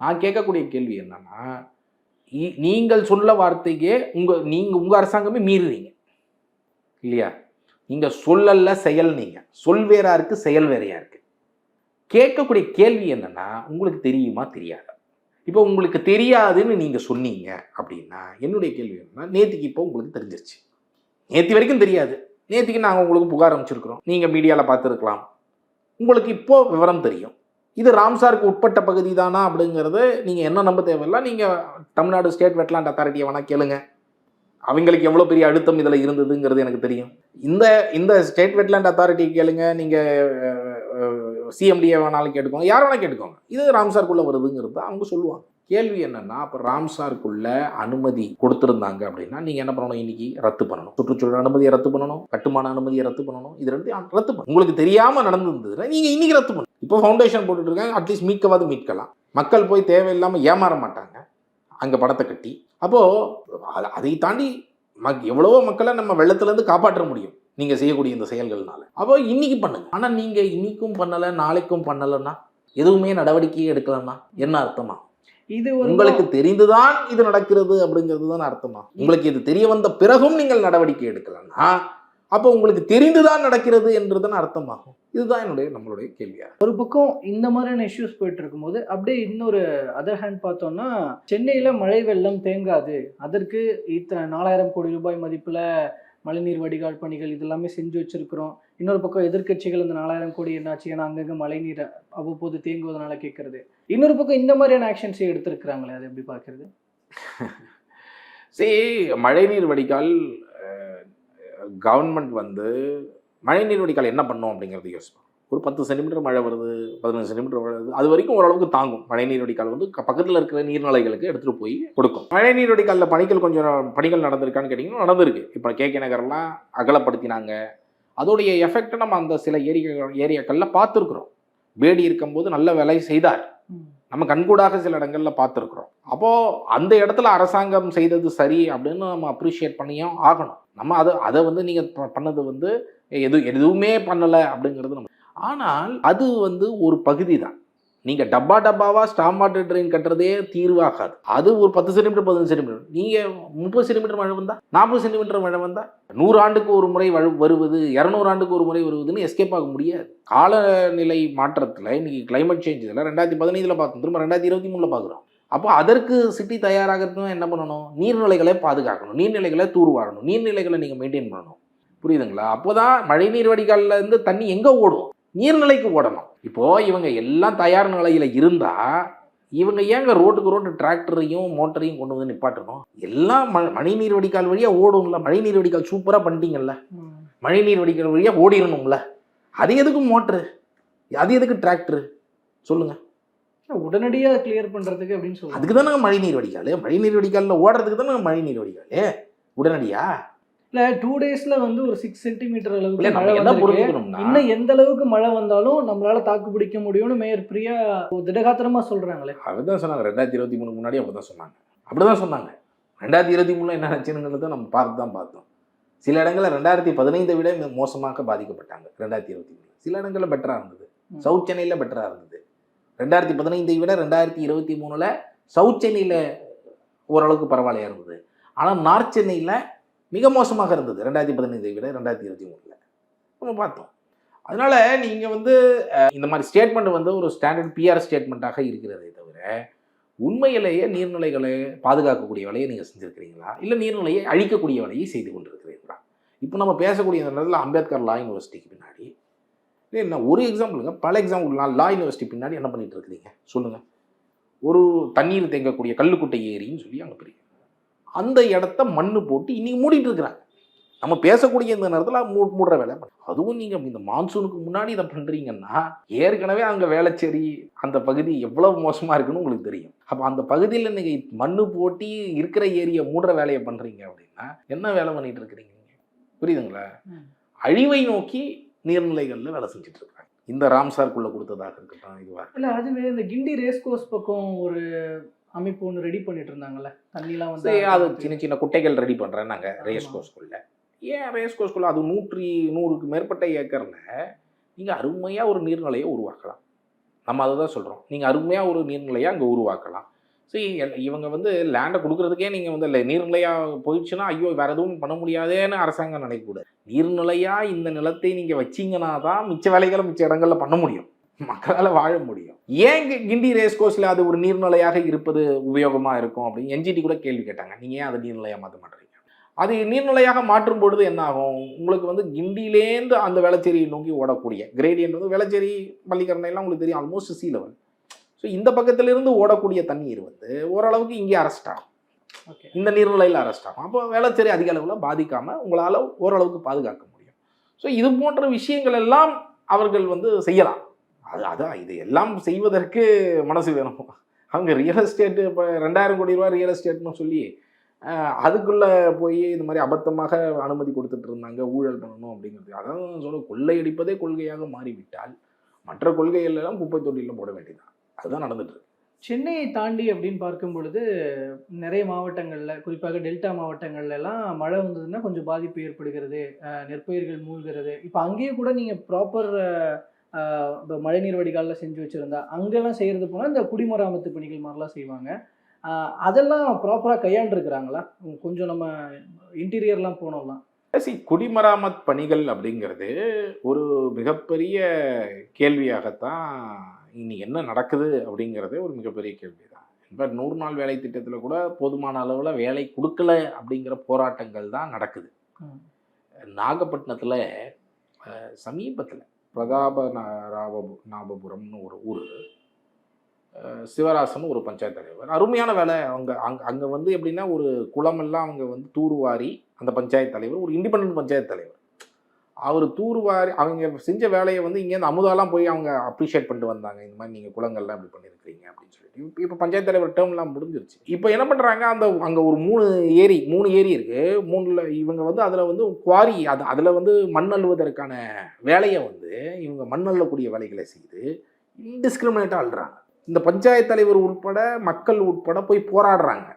நான் கேட்கக்கூடிய கேள்வி என்னன்னா நீங்கள் சொல்ல வார்த்தைக்கே உங்கள் நீங்கள் உங்கள் அரசாங்கமே மீறுறீங்க. இல்லையா? நீங்கள் சொல்லல செயல் நீங்கள் சொல் வேறா இருக்குது செயல் வேறையாக இருக்குது கேட்கக்கூடிய கேள்வி என்னென்னா உங்களுக்கு தெரியுமா தெரியாதா? இப்போ உங்களுக்கு தெரியாதுன்னு நீங்கள் சொன்னீங்க அப்படின்னா என்னுடைய கேள்வி என்னன்னா நேத்திக்கு இப்போ உங்களுக்கு தெரிஞ்சிருச்சு. நேற்று வரைக்கும் தெரியாது. நேற்றுக்கு நாங்கள் உங்களுக்கு புகார் அமைச்சிருக்கிறோம் நீங்கள் மீடியாவில் பார்த்துருக்கலாம். உங்களுக்கு இப்போது விவரம் தெரியும். இது ராம்சாருக்கு உட்பட்ட பகுதி தானா அப்படிங்கிறது நீங்கள் என்ன நம்ப தேவையில்ல. நீங்கள் தமிழ்நாடு ஸ்டேட் வெட்லாண்ட் அத்தாரிட்டியை வேணால் கேளுங்க. அவங்களுக்கு எவ்வளோ பெரிய அழுத்தம் இதில் இருந்ததுங்கிறது எனக்கு தெரியும். இந்த இந்த ஸ்டேட் வெட்லாண்ட் அத்தாரிட்டி கேளுங்க. நீங்கள் சிஎம்டிஏ வேணாலும் கேட்டுக்கோங்க. யார் வேணால் கேட்டுக்கோங்க. இது ராம்சாருக்குள்ளே வருதுங்கிறது அவங்க சொல்லுவாங்க. கேள்வி என்னன்னா அப்போ ராம்சாருக்குள்ள அனுமதி கொடுத்துருந்தாங்க அப்படின்னா நீங்கள் என்ன பண்ணணும்? இன்னைக்கு ரத்து பண்ணணும். சுற்றுச்சூழல் அனுமதியை ரத்து பண்ணணும் கட்டுமான அனுமதியை ரத்து பண்ணணும். இது ரெண்டு ரத்து பண்ணணும். உங்களுக்கு தெரியாமல் நடந்திருந்ததுன்னா நீங்கள் இன்னைக்கு ரத்து பண்ணணும். இப்போ ஃபவுண்டேஷன் போட்டுட்டு இருக்காங்க அட்லீஸ்ட் மீட்கவாது மீட்கலாம். மக்கள் போய் தேவையில்லாமல் ஏமாற மாட்டாங்க. அங்கே படத்தை கட்டி. அப்போது அதை தாண்டி மக் எவ்வளவோ மக்களை நம்ம வெள்ளத்துலேருந்து காப்பாற்ற முடியும் நீங்கள் செய்யக்கூடிய இந்த செயல்கள்னால. அப்போ இன்னைக்கு பண்ணுங்க. ஆனால் நீங்கள் இன்னைக்கும் பண்ணலை நாளைக்கும் பண்ணலைன்னா எதுவுமே நடவடிக்கையே எடுக்கலன்னா என்ன அர்த்தமா? இது உங்களுக்கு தெரிந்துதான் இது நடக்கிறது அப்படிங்கிறது தான் அர்த்தமா? உங்களுக்கு இது தெரிய வந்த பிறகும் நீங்கள் நடவடிக்கை எடுக்கலன்னா அப்போ உங்களுக்கு தெரிந்துதான் நடக்கிறது என்றுதான் அர்த்தமாகும்? இதுதான் என்னுடைய நம்மளுடைய கேள்வியா? ஒரு பக்கம் இந்த மாதிரியான இஷ்யூஸ் போயிட்டு இருக்கும்போது அப்படியே இன்னொரு அதர் ஹேண்ட் பார்த்தோம்னா சென்னையில மழை வெள்ளம் தேங்காது. அதற்கு இத்தனை நாலாயிரம் கோடி ரூபாய் மதிப்புல மழைநீர் வடிகால் பணிகள் இதெல்லாமே செஞ்சு வச்சிருக்கிறோம். இன்னொரு பக்கம் எதிர்க்கட்சிகள் இந்த நாலாயிரம் கோடி என்னாச்சு? ஏன்னா அங்கங்கே மழைநீர் அவ்வப்போது தேங்குவதனால கேட்கறது. இன்னொரு பக்கம் இந்த மாதிரியான ஆக்ஷன்ஸே எடுத்திருக்கிறாங்களே? அது எப்படி பார்க்கறது? சரி மழைநீர் வடிகால் கவர்மெண்ட் வந்து மழைநீர் வடிகால் என்ன பண்ணும் அப்படிங்கிறது யோசிப்போம். ஒரு பத்து சென்டிமீட்டர் மழை வருது பதினஞ்சு சென்டிமீட்டர் வருது. அது வரைக்கும் ஓரளவுக்கு தாங்கும். மழைநீர் வடிகால் வந்து பக்கத்தில் இருக்கிற நீர்நிலைகளுக்கு எடுத்துகிட்டு போய் கொடுக்கும். மழைநீர் வடிகாலில் பணிகள் கொஞ்சம் பணிகள் நடந்திருக்கான்னு கேட்டிங்கன்னா நடந்திருக்கு. இப்போ கேகே நகர்லாம் அகலப்படுத்தினாங்க. அதோடைய எஃபெக்ட் நம்ம அந்த சில ஏரியா ஏரியாக்களில் பார்த்துருக்குறோம். பேடி இருக்கும்போது நல்ல வேலை செய்தார். நம்ம கண்கூடாக சில இடங்கள்ல பார்த்துருக்குறோம். அப்போ அந்த இடத்துல அரசாங்கம் செய்தது சரி அப்படின்னு நம்ம அப்ரிஷியேட் பண்ணியும் ஆகணும். நம்ம அதை அதை வந்து நீங்க ப- பண்ணது வந்து எது எதுவுமே பண்ணலை அப்படிங்கிறது நம்ம. ஆனால் அது வந்து ஒரு பகுதி தான் நீங்கள் டப்பா டப்பாவாக ஸ்டாம் வாட்டர் ட்ரெயின் கட்டுறதே தீர்வாகாது. அது ஒரு பத்து சென்டிமீட்டர் பதினஞ்சு சென்டிமீட்டர். நீங்கள் முப்பது சென்டிமீட்டர் மழை வந்தால் நாற்பது சென்டிமீட்டர் மழை வந்தால் நூறு ஆண்டுக்கு ஒரு முறை வருவது இரநூறு ஆண்டுக்கு ஒரு முறை வருவதுன்னு எஸ்கேப் ஆக முடியாது. காலநிலை மாற்றத்தில் இன்றைக்கி கிளைமேட் சேஞ்ச் இதில் ரெண்டாயிரத்தி பதினைந்தில் பார்த்தோம். திரும்ப ரெண்டாயிரத்தி இருபத்தி மூணில் பார்க்குறோம். அப்போ அதற்கு சிட்டி தயாராகிறதுக்கு என்ன பண்ணணும்? நீர்நிலைகளை பாதுகாக்கணும். நீர்நிலைகளை தூர்வாரணும். நீர்நிலைகளை நீங்கள் மெயின்டைன் பண்ணணும். புரியுதுங்களா? அப்போ தான் மழைநீர் வடிகாலில் இருந்து தண்ணி எங்கே ஓடும்? நீர்நிலைக்கு ஓடணும். இப்போ இவங்க எல்லாம் தயார் நிலையில் இருந்தா இவங்க ஏங்க ரோட்டுக்கு ரோட்டு டிராக்டரையும் மோட்டரையும் கொண்டு வந்து நிப்பாட்டணும்? எல்லாம் ம மழைநீர் வடிகால் வழியாக ஓடும்ல மழைநீர் வடிகால் சூப்பராக பண்ணிட்டீங்கல்ல. மழைநீர் வடிகால் வழியாக ஓடிடணும்ல. அது எதுக்கு மோட்ரு? அது எதுக்கு டிராக்டர்? சொல்லுங்க. உடனடியா கிளியர் பண்றதுக்கு அப்படின்னு சொல்லுவாங்க அதுக்கு தானே மழைநீர் வடிகால்? மழைநீர் வடிகாலில் ஓடுறதுக்கு தானே மழைநீர் வடிகால்? உடனடியா? இல்ல டூ டேஸ்ல வந்து ஒரு சிக்ஸ் சென்டிமீட்டர் அளவுக்கு மழை வந்திருக்கு. இன்னும் எந்த அளவுக்கு மழை வந்தாலும் நம்மளால தாக்கு பிடிக்க முடியும்னு மேயர் பிரியா திடகாத்திரமா சொல்றாங்களே. அப்படிதான் சொன்னாங்க. ரெண்டாயிரத்தி இருபத்தி மூணு முன்னாடி அப்படிதான் சொன்னாங்க. அப்படிதான் சொன்னாங்க. ரெண்டாயிரத்தி இருபத்தி மூணுல என்ன ஆச்சுங்கிறத நம்ம பார்த்து தான் பார்த்தோம். சில இடங்களில் ரெண்டாயிரத்தி பதினைந்தை விட மிக மோசமாக பாதிக்கப்பட்டாங்க ரெண்டாயிரத்தி இருபத்தி மூணு சில இடங்களில் பெட்டராக இருந்தது. சவுத் சென்னையில் பெட்டராக இருந்தது. ரெண்டாயிரத்தி பதினைந்தை விட ரெண்டாயிரத்தி இருபத்தி மூணில் சவுத் சென்னையில் ஓரளவுக்கு பரவாயில்லையா இருந்தது. ஆனால் நார்த் சென்னையில் மிக மோசமாக இருந்தது. ரெண்டாயிரத்தி பதினைந்தை விட ரெண்டாயிரத்தி இருபத்தி மூணில் நம்ம பார்த்தோம். அதனால நீங்கள் வந்து இந்த மாதிரி ஸ்டேட்மெண்ட் வந்து ஒரு ஸ்டாண்டர்ட் பிஆர் ஸ்டேட்மெண்ட்டாக இருக்கிறதே தவிர உண்மையிலேயே நீர்நிலைகளை பாதுகாக்கக்கூடிய வேலையை நீங்கள் செஞ்சுருக்கிறீங்களா? இல்லை நீர்நிலையை அழிக்கக்கூடிய வேலையை செய்து கொண்டிருக்கிறீங்களா இப்போ நம்ம பேசக்கூடிய இந்த நேரத்தில் அம்பேத்கர் லா யூனிவர்சிட்டிக்கு பின்னாடி இல்லை என்ன ஒரு எக்ஸாம்பிளுங்க பல எக்ஸாம்பிள் லா யூனிவர்சிட்டி பின்னாடி என்ன பண்ணிட்டு இருக்கிறீங்க? சொல்லுங்கள் ஒரு தண்ணீர் தேங்கக்கூடிய கல்லுக்குட்டை ஏரின்னு சொல்லி அங்கே பெரிய அந்த இடத்த மண்ணு போட்டு இன்னைக்கு மூடிட்டு இருக்கிறாங்க நம்ம பேசக்கூடிய இந்த நேரத்தில் மூ மூடுற வேலை. அதுவும் நீங்கள் இந்த மான்சூனுக்கு முன்னாடி இதை பண்ணுறீங்கன்னா ஏற்கனவே அங்கே வேளச்சேரி அந்த பகுதி எவ்வளவு மோசமாக இருக்குன்னு உங்களுக்கு தெரியும். அப்போ அந்த பகுதியில் நீங்கள் மண்ணு போட்டி இருக்கிற ஏரியை மூடுற வேலையை பண்ணுறீங்க அப்படின்னா என்ன வேலை பண்ணிட்டு இருக்கிறீங்க? புரியுதுங்களா. அழிவை நோக்கி நீர்நிலைகளில் வேலை செஞ்சுட்டு இருக்காங்க இந்த ராம்சார்க்குள்ளே கொடுத்ததாக இருக்கட்டும் இதுவாக இல்ல அதுவே இந்த கிண்டி ரேஸ் கோர்ஸ் பக்கம் ஒரு அமைப்பு ஒன்று ரெடி பண்ணிட்டு இருந்தாங்கல்ல தண்ணிலாம் வந்து அது சின்ன சின்ன குட்டைகள் ரெடி பண்ணுறேன் நாங்கள் ரேஸ். கோர்ஸ்குள்ள ஏன் ரேஸ் கோர்ஸ்குள்ள அது நூற்றி நூறுக்கு மேற்பட்ட ஏக்கரில் நீங்கள் அருமையாக ஒரு நீர்நிலையை உருவாக்கலாம். நம்ம அதை தான் சொல்கிறோம் நீங்கள் அருமையாக ஒரு நீர்நிலையை அங்கே உருவாக்கலாம். எல்- இவங்க வந்து லேண்டை கொடுக்குறதுக்கே நீங்கள் வந்து இல்லை நீர்நிலையாக போயிடுச்சுன்னா ஐயோ வேறு எதுவும் பண்ண முடியாதேன்னு அரசாங்கம் நினைக்கக்கூடாது. நீர்நிலையாக இந்த நிலத்தை நீங்கள் வச்சீங்கன்னா தான் மிச்ச வேலைகளை மிச்ச இடங்களில் பண்ண முடியும். மக்களால் வாழ முடியும். ஏன் கிண்டி ரேஸ் கோர்ஸில் அது ஒரு நீர்நிலையாக இருப்பது உபயோகமாக இருக்கும் அப்படின்னு என்ஜிடி கூட கேள்வி கேட்டாங்க. நீங்கள் ஏன் அதை நீர்நிலையாக மாற்ற மாட்டீங்க? அது நீர்நிலையாக மாற்றும் பொழுது என்ன ஆகும்? உங்களுக்கு வந்து கிண்டிலேருந்து அந்த வேளச்சேரியை நோக்கி ஓடக்கூடிய கிரேடியன்ட் வந்து வேளச்சேரி பள்ளிக்கரணையெல்லாம் உங்களுக்கு தெரியும் ஆல்மோஸ்ட் சி லெவல் ஸோ இந்த பக்கத்திலிருந்து ஓடக்கூடிய தண்ணீர் வந்து ஓரளவுக்கு இங்கே அரெஸ்ட் ஆகும். ஓகே இந்த நீர்நிலையில் அரெஸ்ட் ஆகும். அப்போ வேளச்சேரி அதிக அளவில் பாதிக்காமல் உங்களால் ஓரளவுக்கு பாதுகாக்க முடியும். ஸோ இது போன்ற விஷயங்கள் எல்லாம் அவர்கள் வந்து செய்யலாம். அது அதான் இது எல்லாம் செய்வதற்கு மனசு வேணும். அவங்க ரியல் எஸ்டேட்டு இப்போ ரெண்டாயிரம் கோடி ரூபா ரியல் எஸ்டேட்னு சொல்லி அதுக்குள்ளே போய் இந்த மாதிரி அபத்தமாக அனுமதி கொடுத்துட்டு இருந்தாங்க ஊழல் பண்ணணும் அப்படிங்கிறது. அதான் சொல்ல கொள்ளையடிப்பதே கொள்கையாக மாறிவிட்டால் மற்ற கொள்கைகள் எல்லாம் குப்பை தொட்டியில் போட வேண்டியதான் அதுதான் நடந்துட்டு இருக்கு. சென்னையை தாண்டி அப்படின்னு பார்க்கும் பொழுது நிறைய மாவட்டங்களில் குறிப்பாக டெல்டா மாவட்டங்கள்லாம் மழை வந்ததுன்னா கொஞ்சம் பாதிப்பு ஏற்படுகிறது நெற்பயிர்கள் மூழ்கிறது. இப்போ அங்கேயே கூட நீங்கள் ப்ராப்பர் இப்போ மழைநீர் வடிகாலில் செஞ்சு வச்சுருந்தா அங்கெல்லாம் செய்கிறது போனால் இந்த குடிமராமத்து பணிகள் மாதிரிலாம் செய்வாங்க. அதெல்லாம் ப்ராப்பராக கையாண்டுருக்குறாங்களா? கொஞ்சம் நம்ம இன்டீரியர்லாம் போனோம்லாம் சி குடிமராமத் பணிகள் அப்படிங்கிறது ஒரு மிகப்பெரிய கேள்வியாகத்தான் இனி என்ன நடக்குது அப்படிங்கிறதே ஒரு மிகப்பெரிய கேள்வி தான் இப்போ நூறு நாள் வேலை திட்டத்தில் கூட போதுமான அளவில் வேலை கொடுக்கல அப்படிங்கிற போராட்டங்கள் தான் நடக்குது. நாகப்பட்டினத்தில் சமீபத்தில் பிரதாப நா- நாபபுரம்னு ஒரு ஊர். சிவராசன் ஒரு பஞ்சாயத்து தலைவர். அருமையான வேலை. அவங்க அங்கே அங்கே வந்து எப்படின்னா ஒரு குளமெல்லாம் அவங்க வந்து தூர்வாரி அந்த பஞ்சாயத்து தலைவர் ஒரு இண்டிபெண்ட் பஞ்சாயத்து தலைவர். அவர் தூர்வாரி அவங்க செஞ்ச வேலையை வந்து இங்கேருந்து அமுதாலாம் போய் அவங்க அப்ரிஷியேட் பண்ணிட்டு வந்தாங்க. இந்த மாதிரி நீங்கள் குளங்கள்லாம் இப்படி பண்ணியிருக்கிறீங்க அப்படின்னு சொல்லிட்டு. இப்போ இப்போ பஞ்சாயத்து தலைவர் டேர்ம்லாம் முடிஞ்சிருச்சு. இப்போ என்ன பண்ணுறாங்க அந்த அங்கே ஒரு மூணு ஏரி மூணு ஏரி இருக்குது மூணில் இவங்க வந்து அதில் வந்து குவாரி அது அதில் வந்து மண் அள்ளுவதற்கான வேலையை வந்து இவங்க மண் அள்ளக்கூடிய வேலைகளை செய்து இன்டிஸ்கிரிமினேட்டாக அழுறாங்க இந்த பஞ்சாயத்து தலைவர் உட்பட மக்கள் உட்பட போய் போராடுறாங்க.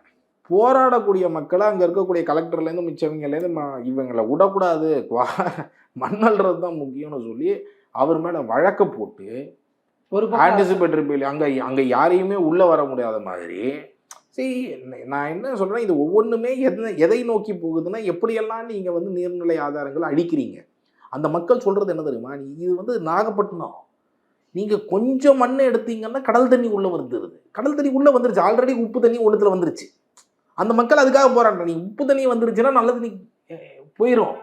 போராடக்கூடிய மக்களை அங்கே இருக்கக்கூடிய கலெக்டர்லேருந்து மிச்சவங்கலேருந்து ம இவங்களை விடக்கூடாது. மண்ணல்றது தான் முக்கியம்னு சொல்லி அவர் மேலே வழக்க போட்டு ஒரு ஆன்டிசிபேட்டரி பில் அங்கே அங்கே யாரையுமே உள்ளே வர முடியாத மாதிரி. சரி நான் என்ன சொல்கிறேன் இது ஒவ்வொன்றுமே எதை எதை நோக்கி போகுதுன்னா எப்படியெல்லாம் நீங்கள் வந்து நீர்நிலை ஆதாரங்களை அழிக்கிறீங்க? அந்த மக்கள் சொல்கிறது என்ன தெரியுமா? நீ இது வந்து நாகப்பட்டினம். நீங்கள் கொஞ்சம் மண்ணை எடுத்தீங்கன்னா கடல் தண்ணி உள்ளே வந்துடுது கடல் தண்ணி உள்ளே வந்துருச்சு. ஆல்ரெடி உப்பு தண்ணி ஒன்றுத்தில் வந்துருச்சு. அந்த மக்கள் அதுக்காக போராட்டம் நீ உப்பு தண்ணி வந்துருச்சுன்னா நல்ல தண்ணி அஹ், போயிடும்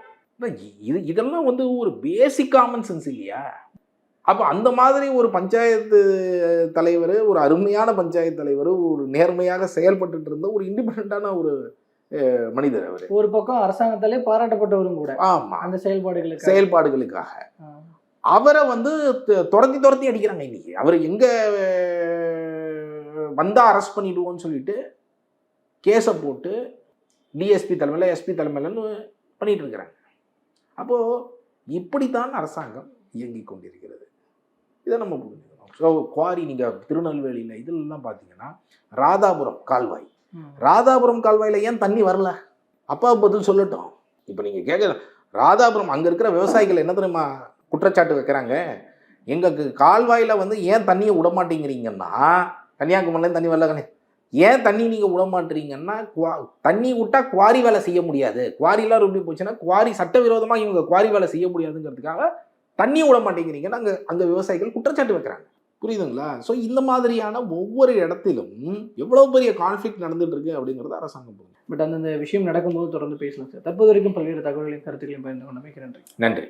இது இதெல்லாம் வந்து ஒரு பேசிக் காமன் சென்ஸ் இல்லையா? அப்போ அந்த மாதிரி ஒரு பஞ்சாயத்து தலைவர் ஒரு அருமையான பஞ்சாயத்து தலைவர் ஒரு நேர்மையாக செயல்பட்டுட்டு இருந்த ஒரு இண்டிபெண்டான ஒரு மனிதர் அவர். ஒரு பக்கம் அரசாங்கத்தாலே பாராட்டப்பட்டவரும் கூட. ஆமா. அந்த செயல்பாடுகளுக்கு செயல்பாடுகளுக்காக. அவரை வந்து துரத்தி துரத்தி அடிக்கிறாங்க இன்னைக்கு. அவர் எங்க அஹ், வந்தா அரெஸ்ட் பண்ணிடுவோம்னு சொல்லிட்டு கேஸை போட்டு டிஎஸ்பி தலைமையில் எஸ்பி தலைமையிலன்னு பண்ணிட்டு இருக்கிறாங்க அப்போ இப்படித்தான் அரசாங்கம் இயங்கிக் கொண்டிருக்கிறது. இதை நம்ம புரிஞ்சுக்கணும். ஸோ குவாரி நீங்கள் திருநெல்வேலியில் இதெல்லாம் பார்த்தீங்கன்னா ராதாபுரம் கால்வாய். ராதாபுரம் கால்வாயில் ஏன் தண்ணி வரல? அப்பா பதில் சொல்லட்டும். இப்போ நீங்கள் கேட்க ராதாபுரம் அங்கே இருக்கிற விவசாயிகள் என்ன தெரியுமா குற்றச்சாட்டு வைக்கிறாங்க? எங்களுக்கு கால்வாயில் வந்து ஏன் தண்ணியை விட மாட்டேங்கிறீங்கன்னா கன்னியாகுமரியில தண்ணி வரல கண்ணே ஏன் தண்ணி நீங்கள் விட மாட்டீங்கன்னா குவா தண்ணி விட்டா குவாரி வேலை செய்ய முடியாது. குவாரிலாம் எப்படி போச்சுன்னா குவாரி சட்டவிரோதமாக இவங்க குவாரி வேலை செய்ய முடியாதுங்கிறதுக்காக தண்ணி விட மாட்டேங்கிறீங்கன்னு அங்கே அங்கே விவசாயிகள் குற்றச்சாட்டு வைக்கிறாங்க. புரியுதுங்களா? ஸோ இந்த மாதிரியான ஒவ்வொரு இடத்திலும் எவ்வளோ பெரிய கான்ஃப்ளிக்ட் நடந்துட்டு இருக்கு அப்படிங்கிறத அரசாங்கம் புரியும் பட் அந்தந்த விஷயம் நடக்கும்போது தொடர்ந்து பேசலாம் சார். தற்போது வரைக்கும் பல்வேறு தகவல்களையும் கருத்துக்களையும் பகிர்ந்து கொண்டு நன்றி. நன்றி.